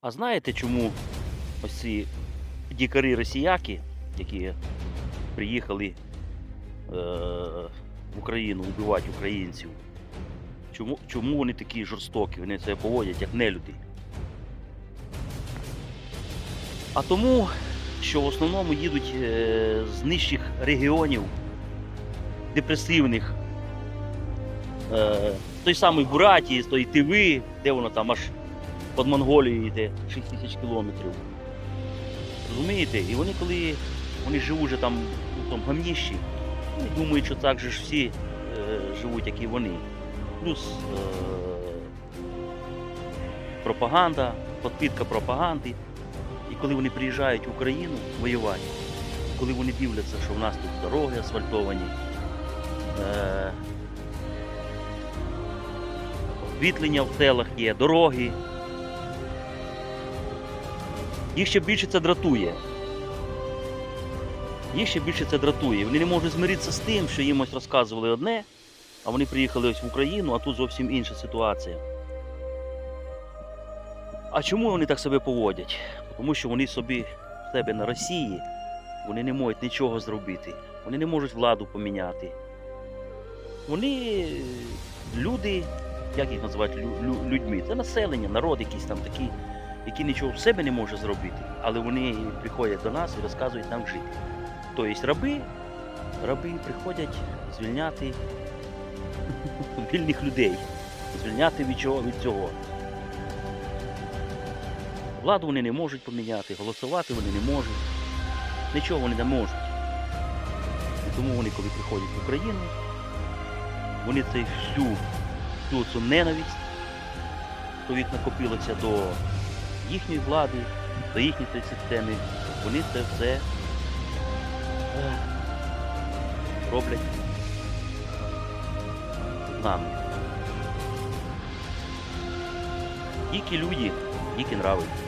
А знаєте, чому ось ці дікари росіяки, які приїхали е, в Україну вбивати українців, чому, чому вони такі жорстокі? Вони себе поводять як нелюди? А тому, що в основному їдуть е, з нижчих регіонів, депресивних, е, той самої Буратії, з тої Тиви, де воно там аж під Монголією йде 6 тисяч кілометрів. Розумієте? І вони коли вони живуть вже там у тому гамніщі, вони думають, що так же ж всі е, живуть, як і вони. Плюс е, пропаганда, підпитка пропаганди. І коли вони приїжджають в Україну воювати, коли вони дивляться, що в нас тут дороги асфальтовані, е, в селах є, дороги, їх ще більше це дратує. Їх ще більше це дратує. Вони не можуть змиритися з тим, що їм ось розказували одне, а вони приїхали ось в Україну, а тут зовсім інша ситуація. А чому вони так себе поводять? Тому що вони собі в себе на Росії вони не можуть нічого зробити. Вони не можуть владу поміняти. Вони люди, як їх називають лю- лю- людьми? Це населення, народ якийсь там такий, який нічого в себе не може зробити, але вони приходять до нас і розказують нам жити. Тобто раби, раби приходять звільняти вільних людей, звільняти від чого від цього. Владу вони не можуть поміняти, голосувати вони не можуть, нічого вони не можуть. І тому вони, коли приходять в Україну, вони цей всю, всю цю ненависть, в їх накопилося до їхньої влади, до їхньої системи, вони це все роблять з нами. Тільки люди, які нравиться.